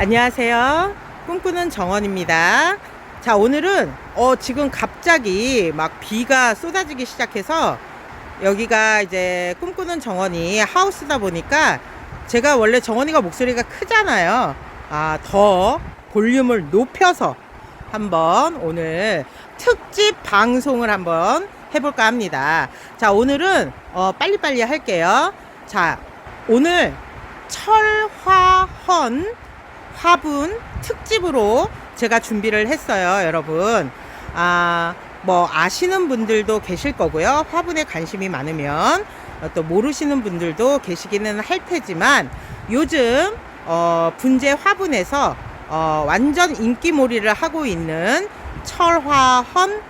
안녕하세요. 꿈꾸는 정원입니다. 자, 오늘은 어 지금 갑자기 막 비가 쏟아지기 시작해서 여기가 이제 꿈꾸는 정원이 하우스다 보니까 제가 원래 정원이가 목소리가 크잖아요. 아, 더 볼륨을 높여서 한번 오늘 특집 방송을 한번 해볼까 합니다. 자, 오늘은 어, 빨리빨리 할게요. 자, 오늘 철화헌 화분 특집으로 제가 준비를 했어요, 여러분. 아, 뭐 아시는 분들도 계실 거고요. 화분에 관심이 많으면 어, 또 모르시는 분들도 계시기는 할 테지만 요즘 어, 분재 화분에서 어, 완전 인기몰이를 하고 있는 철화헌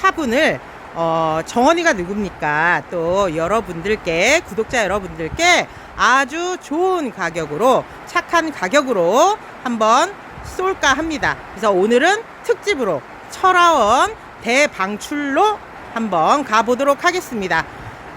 화분을 어, 정원이가 누굽니까? 또 여러분들께 구독자 여러분들께 아주 좋은 가격으로 착한 가격으로 한번 쏠까 합니다. 그래서 오늘은 특집으로 철화원 대방출로 한번 가보도록 하겠습니다.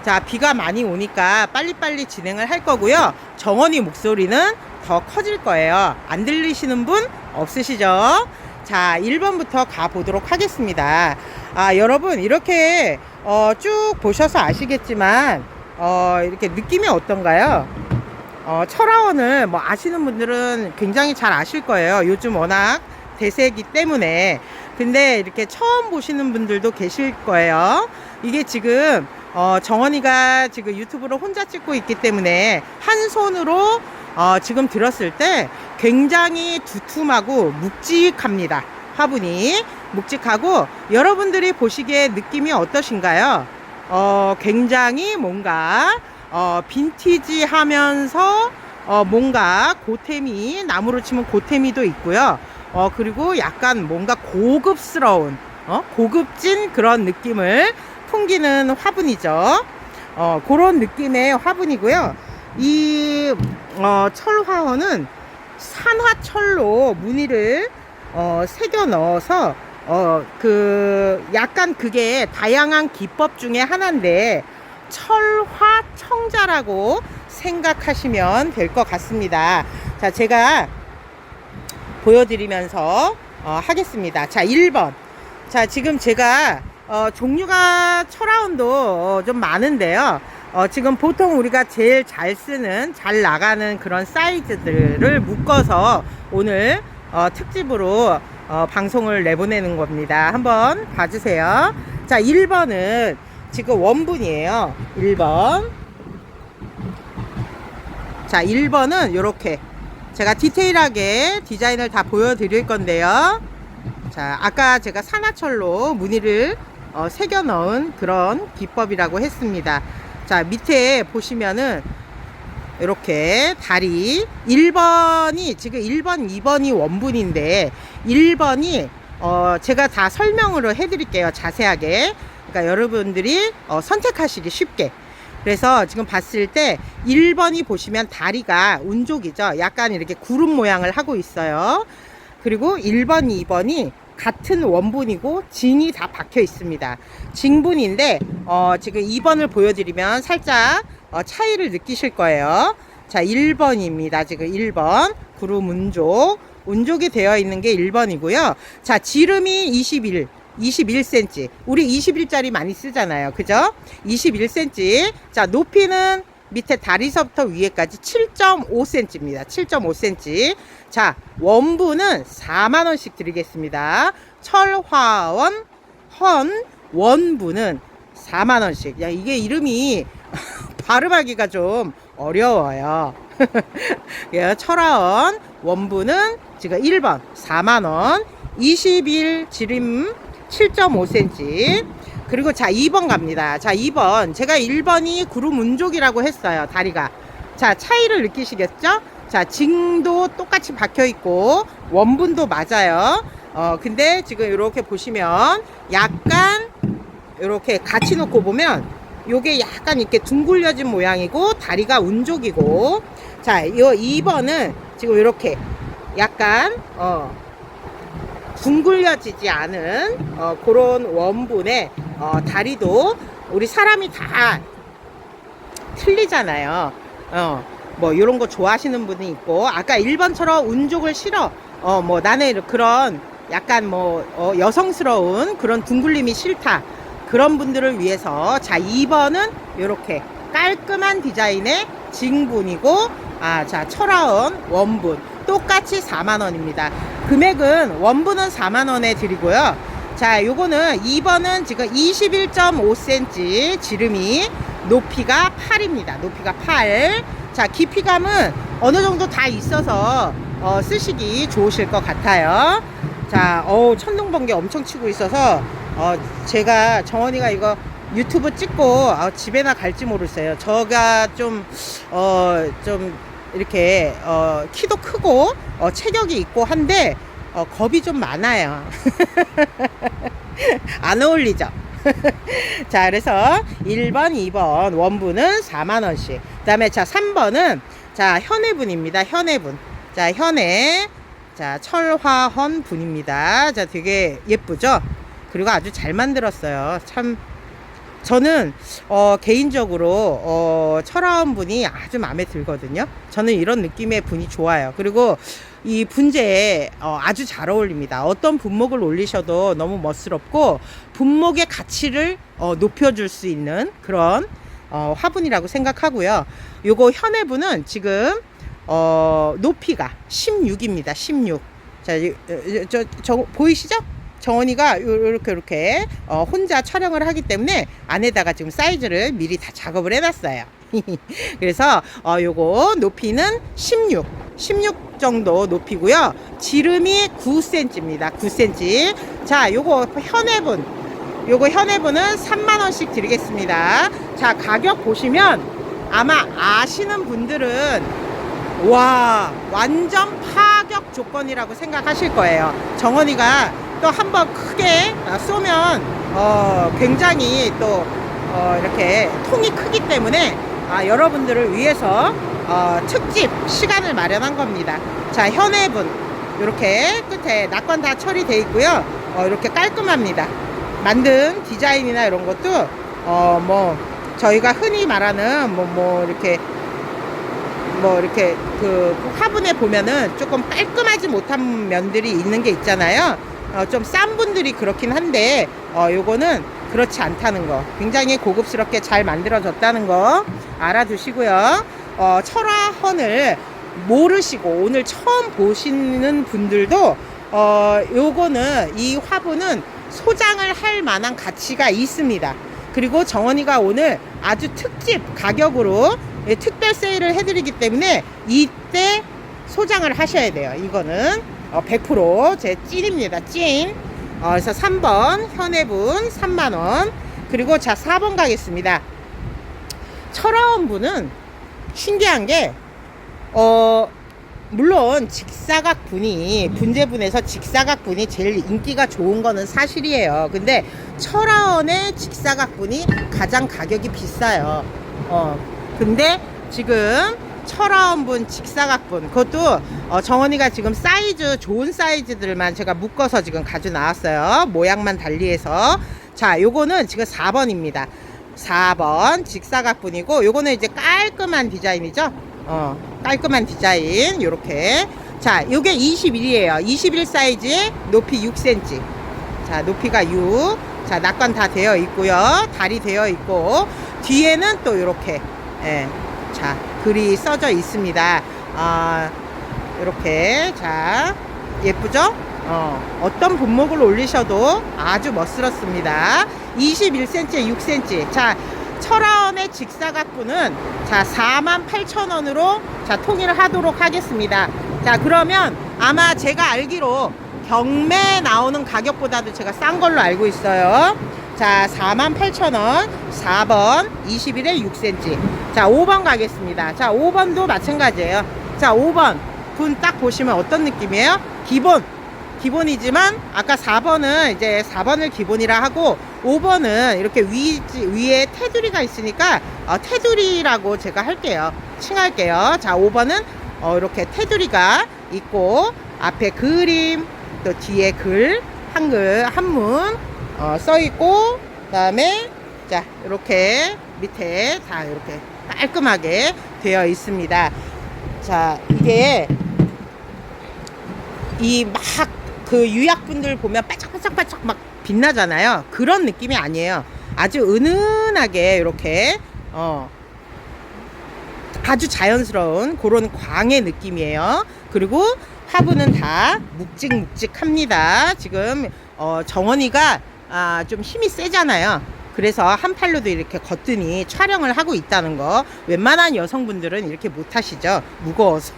자, 비가 많이 오니까 빨리빨리 진행을 할 거고요. 정원이 목소리는 더 커질 거예요. 안 들리시는 분 없으시죠? 자, 1번부터 가보도록 하겠습니다. 아, 여러분, 이렇게 어, 쭉 보셔서 아시겠지만, 어, 이렇게 느낌이 어떤가요? 어, 철화원을 뭐 아시는 분들은 굉장히 잘 아실 거예요. 요즘 워낙 대세이기 때문에. 근데 이렇게 처음 보시는 분들도 계실 거예요. 이게 지금 어, 정원이가 지금 유튜브로 혼자 찍고 있기 때문에 한 손으로 어, 지금 들었을 때 굉장히 두툼하고 묵직합니다. 화분이 묵직하고 여러분들이 보시기에 느낌이 어떠신가요? 어, 굉장히 뭔가 어, 빈티지 하면서 어, 뭔가 고템이 나무로 치면 고템이도 있고요. 어, 그리고 약간 뭔가 고급스러운 어, 고급진 그런 느낌을 풍기는 화분이죠. 어, 그런 느낌의 화분이고요. 이 어, 철화원은 산화철로 무늬를 어, 새겨 넣어서 어, 그 약간 그게 다양한 기법 중에 하나인데 철화청자라고 생각하시면 될 것 같습니다. 자, 제가 보여드리면서 어, 하겠습니다. 자, 1번. 자, 지금 제가 어, 종류가 철화원도 어, 좀 많은데요. 어, 지금 보통 우리가 제일 잘 쓰는, 잘 나가는 그런 사이즈들을 묶어서 오늘 어, 특집으로 어, 방송을 내보내는 겁니다. 한번 봐주세요. 자, 1번은 지금 원분이에요. 1번. 자, 1번은 이렇게 제가 디테일하게 디자인을 다 보여드릴 건데요. 자, 아까 제가 산화철로 무늬를 어, 새겨 넣은 그런 기법이라고 했습니다. 자, 밑에 보시면은 이렇게 다리 1번이 지금 1번, 2번이 원분인데 1번이 어, 제가 다 설명으로 해드릴게요. 자세하게. 그러니까 여러분들이 어, 선택하시기 쉽게. 그래서 지금 봤을 때 1번이 보시면 다리가 운족이죠. 약간 이렇게 구름 모양을 하고 있어요. 그리고 1번, 2번이 같은 원분이고 진이 다 박혀 있습니다. 진분인데 어, 지금 2번을 보여드리면 살짝 어, 차이를 느끼실 거예요. 자, 1번입니다. 지금 1번 구름 운족 운족이 되어 있는 게 1번이고요. 자, 지름이 21. 21cm. 우리 21짜리 많이 쓰잖아요. 그죠? 21cm. 자, 높이는 밑에 다리서부터 위에까지 7.5cm입니다. 7.5cm. 자, 원분은 4만원씩 드리겠습니다. 철화원, 헌, 원분은 4만원씩. 야, 이게 이름이 발음하기가 좀 어려워요. 예, 철화원, 원분은 지금 1번 4만원, 21 지름 7.5cm. 그리고 자, 2번 갑니다. 자, 2번. 제가 1번이 구름 운족이라고 했어요. 다리가. 자, 차이를 느끼시겠죠? 자, 징도 똑같이 박혀 있고, 원분도 맞아요. 어, 근데 지금 이렇게 보시면 약간 이렇게 같이 놓고 보면 요게 약간 이렇게 둥글려진 모양이고, 다리가 운족이고, 자, 요 2번은 지금 이렇게 약간, 어, 둥글려지지 않은 어, 그런 원분의 어, 다리도 우리 사람이 다 틀리잖아요. 어, 뭐 이런 거 좋아하시는 분이 있고 아까 1번처럼 운족을 싫어. 어 뭐 나는 그런 약간 뭐 어, 여성스러운 그런 둥글림이 싫다 그런 분들을 위해서 자 2번은 이렇게 깔끔한 디자인의 징분이고 아자 철화원 원분. 똑같이 4만원입니다. 금액은 원분은 4만원에 드리고요. 자 요거는 2번은 지금 21.5cm 지름이 높이가 8입니다. 높이가 8자 깊이감은 어느 정도 다 있어서 어, 쓰시기 좋으실 것 같아요. 자 어우 천둥 번개 엄청 치고 있어서 어, 제가 정원이가 이거 유튜브 찍고 어, 집에나 갈지 모르겠어요 저가 좀 어, 좀 이렇게 어, 키도 크고 어, 체격이 있고 한데 어, 겁이 좀 많아요. 안 어울리죠? 자, 그래서 1번, 2번 원분은 4만 원씩. 그 다음에 자, 3번은 자, 현해분입니다. 현해분. 자, 현해. 자, 철화헌 분입니다. 자, 되게 예쁘죠? 그리고 아주 잘 만들었어요. 참, 저는 어, 개인적으로 어, 철화원 분이 아주 마음에 들거든요. 저는 이런 느낌의 분이 좋아요. 그리고 이 분재에 어, 아주 잘 어울립니다. 어떤 분목을 올리셔도 너무 멋스럽고 분목의 가치를 어, 높여줄 수 있는 그런 어, 화분이라고 생각하고요. 요거 현해분은 지금 어, 높이가 16입니다. 16. 자, 이- 이- 저, 저 보이시죠? 정원이가 요렇게 이렇게 어, 혼자 촬영을 하기 때문에 안에다가 지금 사이즈를 미리 다 작업을 해놨어요. 그래서 어, 요거 높이는 16, 16 정도 높이고요. 지름이 9cm입니다. 9cm. 자, 요거 현해분, 요거 현해분은 3만 원씩 드리겠습니다. 자, 가격 보시면 아마 아시는 분들은 와 완전 파격 조건이라고 생각하실 거예요. 정원이가 또 한번 크게 쏘면 어, 굉장히 또 어, 이렇게 통이 크기 때문에 아, 여러분들을 위해서 어, 특집 시간을 마련한 겁니다. 자 현해분 이렇게 끝에 낙관 다 처리돼 있고요. 어, 이렇게 깔끔합니다. 만든 디자인이나 이런 것도 어, 뭐 저희가 흔히 말하는 뭐, 뭐 이렇게 뭐 이렇게 그 화분에 보면은 조금 깔끔하지 못한 면들이 있는 게 있잖아요. 어, 좀싼 분들이 그렇긴 한데 어, 요거는 그렇지 않다는 거. 굉장히 고급스럽게 잘 만들어졌다는 거 알아두시고요. 어, 철화헌을 모르시고 오늘 처음 보시는 분들도 어, 요거는 이 화분은 소장을 할 만한 가치가 있습니다. 그리고 정원이가 오늘 아주 특집 가격으로 예, 특별 세일을 해드리기 때문에 이때 소장을 하셔야 돼요. 이거는 어, 100%제 찐입니다. 찐. 어, 그래서 3번 현해분 3만원. 그리고 자 4번 가겠습니다. 철화원 분은 신기한 게 어, 물론 직사각 분이 분재분에서 직사각 분이 제일 인기가 좋은 거는 사실이에요. 근데 철화원의 직사각 분이 가장 가격이 비싸요. 어, 근데 지금 철화원 분, 직사각 분. 그것도 어, 정원이가 지금 사이즈 좋은 사이즈들만 제가 묶어서 지금 가져 나왔어요. 모양만 달리해서. 자, 요거는 지금 4번입니다. 4번 직사각 분이고 요거는 이제 깔끔한 디자인이죠. 어, 깔끔한 디자인. 요렇게. 자 요게 21이에요. 21 사이즈에 높이 6cm 자 높이가 6 자 낙관 다 되어 있고요. 다리 되어 있고. 뒤에는 또 요렇게. 예, 자 글이 써져 있습니다. 아 요렇게. 자 예쁘죠? 어, 어떤 분목을 올리셔도 아주 멋스럽습니다. 21cm에 6cm 자 철화원의 직사각분은 자 48,000원으로 자 통일을 하도록 하겠습니다. 자 그러면 아마 제가 알기로 경매 나오는 가격보다도 제가 싼 걸로 알고 있어요. 자 48,000원 4번 21에 6cm 자 5번 가겠습니다. 자 5번도 마찬가지예요. 자 5번 분 딱 보시면 어떤 느낌이에요? 기본 기본이지만 아까 4번은 이제 4번을 기본이라 하고 5번은 이렇게 위, 위에 테두리가 있으니까 어, 테두리라고 제가 할게요. 칭할게요. 자, 5번은 어, 이렇게 테두리가 있고 앞에 그림 또 뒤에 글 한글 한문 어, 써 있고 그다음에 자, 이렇게 밑에 다 이렇게 깔끔하게 되어 있습니다. 자, 이게 이 막 그 유약분들 보면 반짝반짝반짝 막 빛나잖아요. 그런 느낌이 아니에요. 아주 은은하게 이렇게 어 아주 자연스러운 그런 광의 느낌이에요. 그리고 화분은 다 묵직묵직합니다. 지금 어, 정원이가 아, 좀 힘이 세잖아요. 그래서 한 팔로도 이렇게 거뜬히 촬영을 하고 있다는 거 웬만한 여성분들은 이렇게 못 하시죠. 무거워서.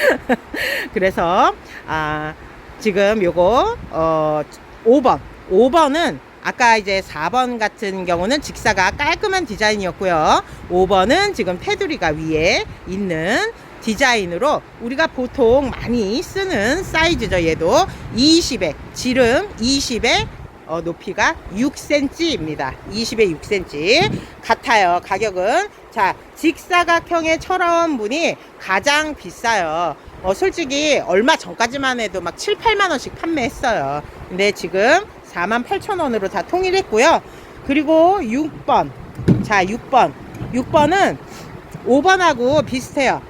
그래서 아 지금 요거 어 5번. 5번은 아까 이제 4번 같은 경우는 직사가 깔끔한 디자인이었고요. 5번은 지금 테두리가 위에 있는 디자인으로 우리가 보통 많이 쓰는 사이즈죠 얘도. 20에 지름 20에 어, 높이가 6cm입니다. 20에 6cm 같아요. 가격은 자 직사각형의 철원 분이 가장 비싸요. 어, 솔직히 얼마 전까지만 해도 막 7, 8만 원씩 판매했어요. 근데 지금 4만 8천 원으로 다 통일했고요. 그리고 6번 자 6번 6번은 5번하고 비슷해요.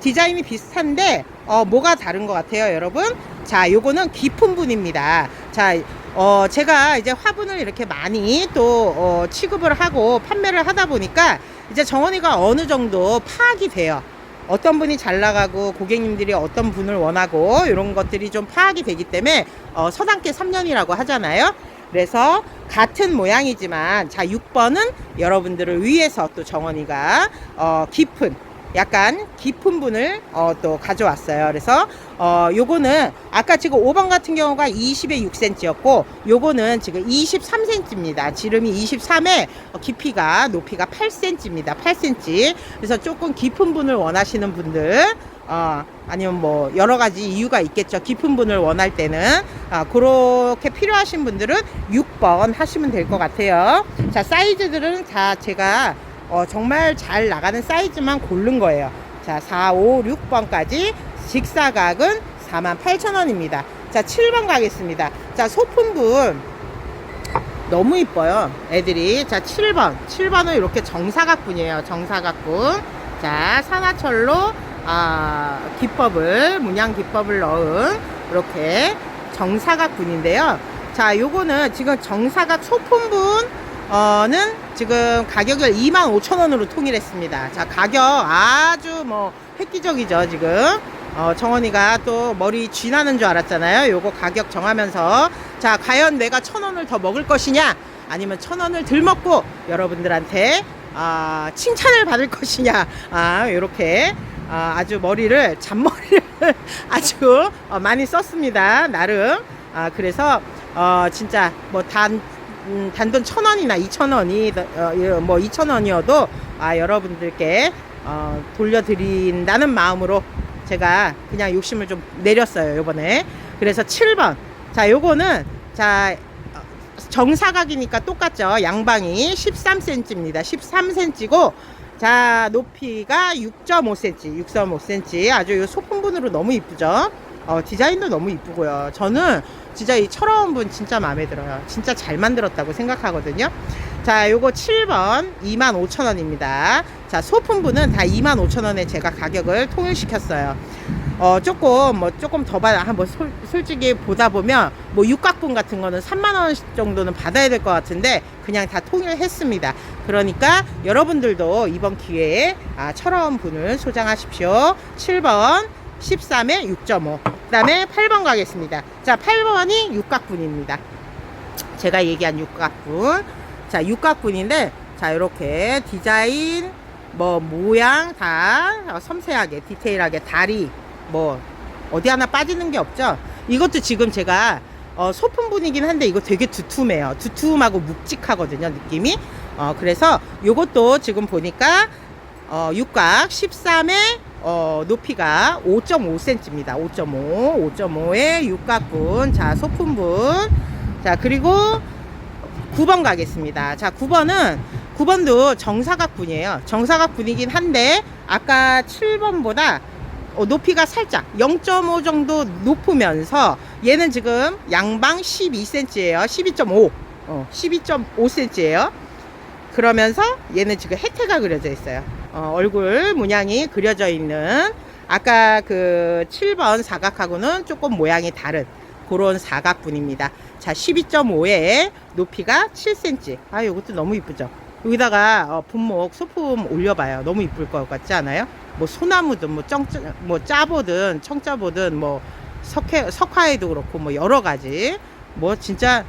디자인이 비슷한데 어, 뭐가 다른 것 같아요, 여러분? 자, 요거는 깊은 분입니다. 자, 어, 제가 이제 화분을 이렇게 많이 또 어, 취급을 하고 판매를 하다 보니까 이제 정원이가 어느 정도 파악이 돼요. 어떤 분이 잘 나가고 고객님들이 어떤 분을 원하고 이런 것들이 좀 파악이 되기 때문에 어, 서당계 3년이라고 하잖아요. 그래서 같은 모양이지만 자 6번은 여러분들을 위해서 또 정원이가 어, 깊은 약간 깊은 분을 어, 또 가져왔어요. 그래서 어, 요거는 아까 지금 5번 같은 경우가 20에 6cm였고 요거는 지금 23cm입니다. 지름이 23에 어, 깊이가 높이가 8cm입니다. 8cm. 그래서 조금 깊은 분을 원하시는 분들 어, 아니면 뭐 여러 가지 이유가 있겠죠. 깊은 분을 원할 때는 아, 그렇게 필요하신 분들은 6번 하시면 될 것 같아요. 자 사이즈들은 다 제가 어, 정말 잘 나가는 사이즈만 고른 거예요. 자, 4, 5, 6번까지 직사각은 48,000원입니다. 자, 7번 가겠습니다. 자, 소품분 너무 이뻐요. 애들이. 자, 7번. 7번은 이렇게 정사각분이에요. 정사각분. 자, 산화철로 아, 기법을 문양 기법을 넣은 이렇게 정사각분인데요. 자, 요거는 지금 정사각 소품분 어는 지금 가격을 25,000원으로 통일했습니다. 자, 가격 아주 뭐 획기적이죠, 지금. 어, 정원이가 또 머리 쥐 나는 줄 알았잖아요. 요거 가격 정하면서. 자, 과연 내가 천 원을 더 먹을 것이냐? 아니면 천 원을 덜 먹고 여러분들한테 아, 칭찬을 받을 것이냐? 아, 요렇게 아, 아주 머리를, 잔머리를 아주 어, 많이 썼습니다. 나름. 아, 그래서 어, 진짜 뭐 단, 음, 단돈 천 원이나 이천 원이 어, 예, 뭐 이천 원이어도 아 여러분들께 어, 돌려드린다는 마음으로 제가 그냥 욕심을 좀 내렸어요 요번에. 그래서 7번. 자 요거는 자 어, 정사각이니까 똑같죠. 양방이 13cm입니다. 13cm고 자 높이가 6.5cm 6.5cm 아주 요 소품분으로 너무 이쁘죠 어, 디자인도 너무 이쁘고요 저는 진짜 이 철원 분 진짜 마음에 들어요. 진짜 잘 만들었다고 생각하거든요. 자, 요거 7번 25,000원입니다. 자, 소품분은 다 25,000원에 제가 가격을 통일시켰어요. 어, 조금, 뭐, 조금 더 받아, 뭐, 솔, 솔직히 보다 보면, 뭐, 육각분 같은 거는 3만원 정도는 받아야 될 것 같은데, 그냥 다 통일했습니다. 그러니까, 여러분들도 이번 기회에, 아, 철원 분을 소장하십시오. 7번, 13에 6.5. 그 다음에 8번 가겠습니다. 자, 8번이 육각분입니다. 제가 얘기한 육각분. 자, 육각분인데, 자, 이렇게 디자인, 뭐, 모양 다 섬세하게, 디테일하게, 다리, 뭐, 어디 하나 빠지는 게 없죠? 이것도 지금 제가, 어, 소품분이긴 한데, 이거 되게 두툼해요. 두툼하고 묵직하거든요, 느낌이. 어, 그래서 요것도 지금 보니까, 어, 육각 13에 어, 높이가 5.5cm입니다. 5.5, 5.5의 육각분. 자, 소품분. 자, 그리고 9번 가겠습니다. 자, 9번은 9번도 정사각분이에요. 정사각분이긴 한데 아까 7번보다 어, 높이가 살짝 0.5 정도 높으면서 얘는 지금 양방 12cm예요. 12.5. 어, 12.5cm예요. 그러면서 얘는 지금 혜태가 그려져 있어요. 어, 얼굴 문양이 그려져 있는 아까 그 7번 사각하고는 조금 모양이 다른 그런 사각분입니다. 자, 12.5에 높이가 7cm. 아, 이것도 너무 이쁘죠? 여기다가 어, 분목, 소품 올려봐요. 너무 이쁠 것 같지 않아요? 뭐 소나무든 뭐 쩡, 뭐 짜보든 청짜보든 뭐 석회, 석화에도 그렇고 뭐 여러 가지 뭐 진짜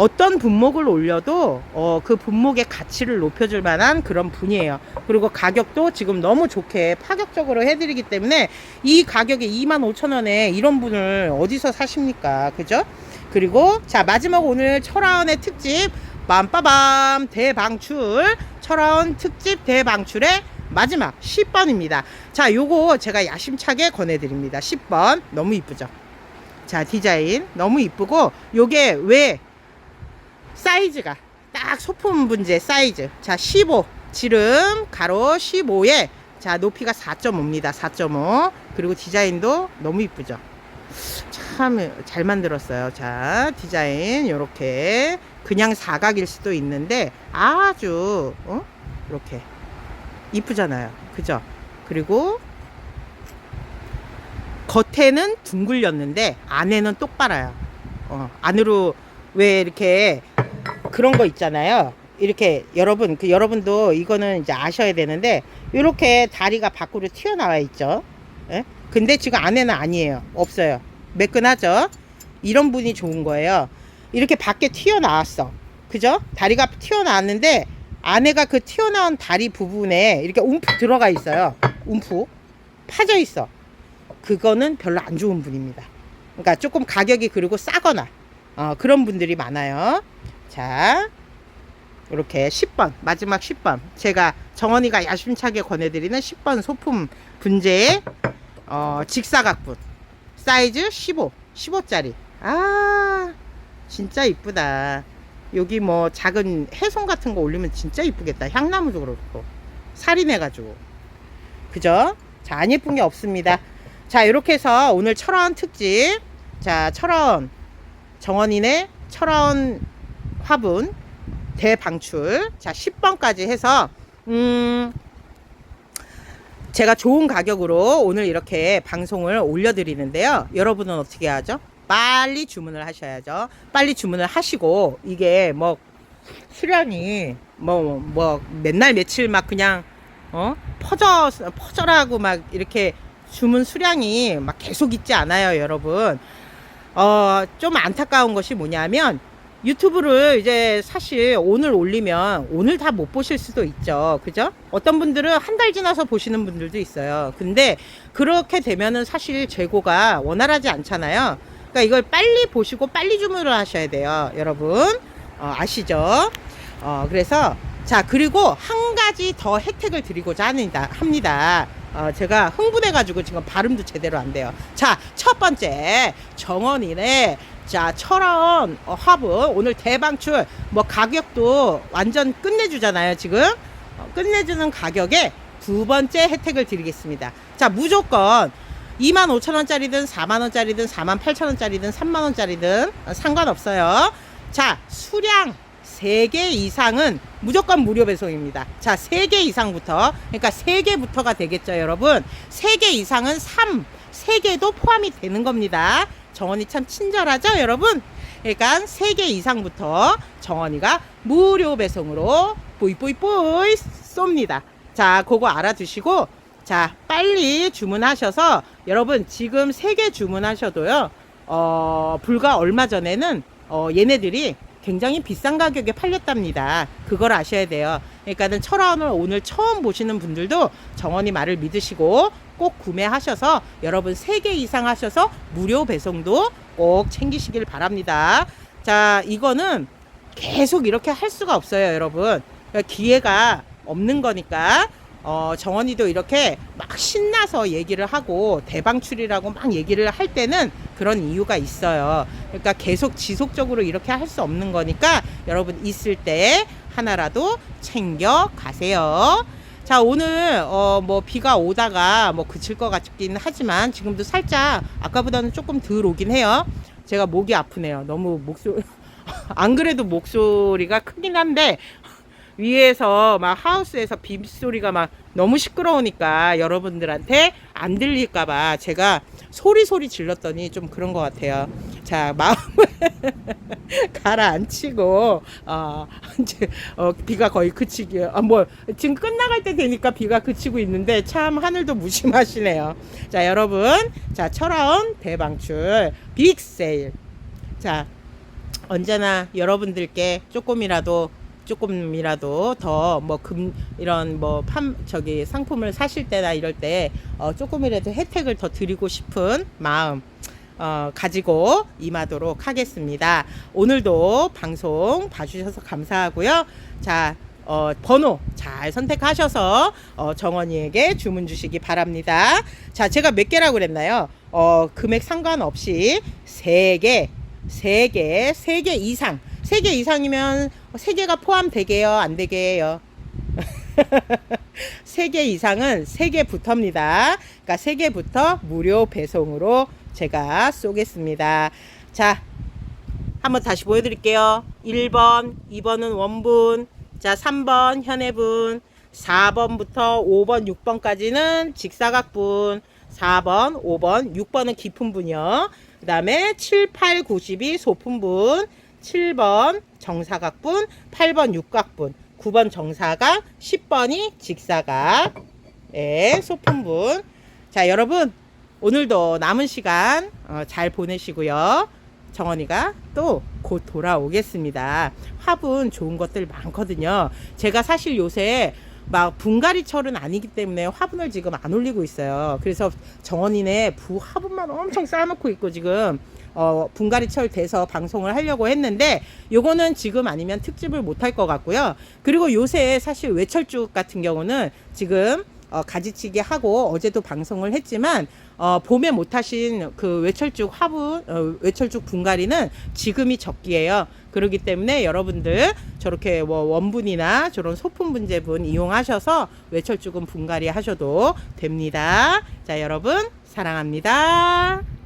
어떤 분목을 올려도 어, 그 분목의 가치를 높여줄 만한 그런 분이에요. 그리고 가격도 지금 너무 좋게 파격적으로 해드리기 때문에 이 가격에 25,000원에 이런 분을 어디서 사십니까? 그죠? 그리고 자 마지막 오늘 철화원의 특집 빰빠밤 대방출 철화원 특집 대방출의 마지막 10번입니다. 자 요거 제가 야심차게 권해드립니다. 10번 너무 이쁘죠? 자 디자인 너무 이쁘고 요게 왜 사이즈가 딱 소품 분재 사이즈. 자 15 지름 가로 15에 자 높이가 4.5입니다. 4.5 그리고 디자인도 너무 이쁘죠? 참 잘 만들었어요. 자 디자인 요렇게 그냥 사각일 수도 있는데 아주 어? 이렇게 이쁘잖아요. 그죠? 그리고 겉에는 둥글렸는데 안에는 똑바라요. 어, 안으로 왜 이렇게 그런 거 있잖아요. 이렇게 여러분 그 여러분도 이거는 이제 아셔야 되는데 이렇게 다리가 밖으로 튀어나와 있죠. 예? 근데 지금 안에는 아니에요. 없어요. 매끈하죠. 이런 분이 좋은 거예요. 이렇게 밖에 튀어나왔어. 그죠? 다리가 튀어나왔는데 안에가 그 튀어나온 다리 부분에 이렇게 움푹 들어가 있어요. 움푹 파져 있어. 그거는 별로 안 좋은 분입니다. 그러니까 조금 가격이 그리고 싸거나 어, 그런 분들이 많아요. 자, 이렇게 10번, 마지막 10번. 제가 정원이가 야심차게 권해드리는 10번 소품 분재의 어, 직사각분. 사이즈 15, 15짜리. 아, 진짜 이쁘다. 여기 뭐 작은 해손 같은 거 올리면 진짜 이쁘겠다. 향나무도 그렇고. 살이 내가지고. 그죠? 자, 안 예쁜 게 없습니다. 자, 이렇게 해서 오늘 철원 특집. 자, 철원. 정원인의 철원 화분 대방출. 자 10번까지 해서 음 제가 좋은 가격으로 오늘 이렇게 방송을 올려드리는데요. 여러분은 어떻게 하죠? 빨리 주문을 하셔야죠. 빨리 주문을 하시고 이게 뭐 수량이 뭐뭐 맨날 며칠 막 그냥 어? 퍼져 퍼져라고 막 이렇게 주문 수량이 막 계속 있지 않아요 여러분. 어, 좀 안타까운 것이 뭐냐면 유튜브를 이제 사실 오늘 올리면 오늘 다 못 보실 수도 있죠. 그죠? 어떤 분들은 한 달 지나서 보시는 분들도 있어요. 근데 그렇게 되면은 사실 재고가 원활하지 않잖아요. 그러니까 이걸 빨리 보시고 빨리 주문을 하셔야 돼요. 여러분. 어, 아시죠? 어, 그래서 자, 그리고 한 가지 더 혜택을 드리고자 합니다. 합니다. 어, 제가 흥분해가지고 지금 발음도 제대로 안 돼요. 자, 첫 번째, 정원이네. 자, 철원 어, 화분 오늘 대방출 뭐 가격도 완전 끝내주잖아요, 지금. 어, 끝내주는 가격에 두 번째 혜택을 드리겠습니다. 자, 무조건 25,000원짜리든 4만원짜리든 48,000원짜리든 3만원짜리든 상관없어요. 자, 수량 3개 이상은 무조건 무료 배송입니다. 자, 3개 이상부터, 그러니까 3개부터가 되겠죠, 여러분. 3개 이상은 3, 3개도 포함이 되는 겁니다. 정원이 참 친절하죠, 여러분? 그러니까 3개 이상부터 정원이가 무료 배송으로 뿌이뿌이뿌이 쏩니다. 자, 그거 알아두시고, 자, 빨리 주문하셔서, 여러분, 지금 3개 주문하셔도요, 어, 불과 얼마 전에는, 어, 얘네들이 굉장히 비싼 가격에 팔렸답니다. 그걸 아셔야 돼요. 그러니까는 철원을 오늘 처음 보시는 분들도 정원이 말을 믿으시고 꼭 구매하셔서 여러분 3개 이상 하셔서 무료 배송도 꼭 챙기시길 바랍니다. 자, 이거는 계속 이렇게 할 수가 없어요, 여러분. 그러니까 기회가 없는 거니까 어, 정원이도 이렇게 막 신나서 얘기를 하고 대방출이라고 막 얘기를 할 때는 그런 이유가 있어요. 그러니까 계속 지속적으로 이렇게 할 수 없는 거니까 여러분 있을 때 하나라도 챙겨 가세요. 자, 오늘 어, 뭐 비가 오다가 뭐 그칠 것 같긴 하지만 지금도 살짝 아까보다는 조금 덜 오긴 해요. 제가 목이 아프네요. 너무 목소리 안 그래도 목소리가 크긴 한데 위에서 막 하우스에서 빗소리가 막 너무 시끄러우니까 여러분들한테 안 들릴까봐 제가 소리 소리 질렀더니 좀 그런 것 같아요. 자, 마음을 가라앉히고, 어, 이제, 어, 비가 거의 그치기, 아, 뭐, 지금 끝나갈 때 되니까 비가 그치고 있는데 참 하늘도 무심하시네요. 자, 여러분. 자, 철아온 대방출 빅세일. 자, 언제나 여러분들께 조금이라도 조금이라도 더 뭐 금 이런 뭐 판 저기 상품을 사실 때나 이럴 때 어, 조금이라도 혜택을 더 드리고 싶은 마음 어, 가지고 임하도록 하겠습니다. 오늘도 방송 봐주셔서 감사하고요. 자, 어, 번호 잘 선택하셔서 어, 정원이에게 주문 주시기 바랍니다. 자, 제가 몇 개라고 그랬나요? 어, 금액 상관없이 세 개, 세 개, 세개 이상, 세개 이상이면 세 개가 포함되게요, 안 되게요? 세 개 이상은 세 개부터입니다. 그러니까 세 개부터 무료 배송으로 제가 쏘겠습니다. 자, 한번 다시 보여드릴게요. 1번, 2번은 원분, 자, 3번 현해분, 4번부터 5번, 6번까지는 직사각분, 4번, 5번, 6번은 깊은 분이요. 그 다음에 7, 8, 90이 소품분, 7번 정사각분, 8번 육각분, 9번 정사각, 10번이 직사각, 예, 소품분. 자, 여러분, 오늘도 남은 시간 어, 잘 보내시고요. 정원이가 또 곧 돌아오겠습니다. 화분 좋은 것들 많거든요. 제가 사실 요새 막 분갈이철은 아니기 때문에 화분을 지금 안 올리고 있어요. 그래서 정원이네 부 화분만 엄청 쌓아놓고 있고 지금 어, 분갈이 철 돼서 방송을 하려고 했는데 요거는 지금 아니면 특집을 못 할 것 같고요. 그리고 요새 사실 외철쭉 같은 경우는 지금 어, 가지치기 하고 어제도 방송을 했지만 어, 봄에 못하신 그 외철쭉 화분, 어, 외철쭉 분갈이는 지금이 적기예요. 그렇기 때문에 여러분들 저렇게 뭐 원분이나 저런 소품 분재분 이용하셔서 외철쭉은 분갈이 하셔도 됩니다. 자, 여러분 사랑합니다.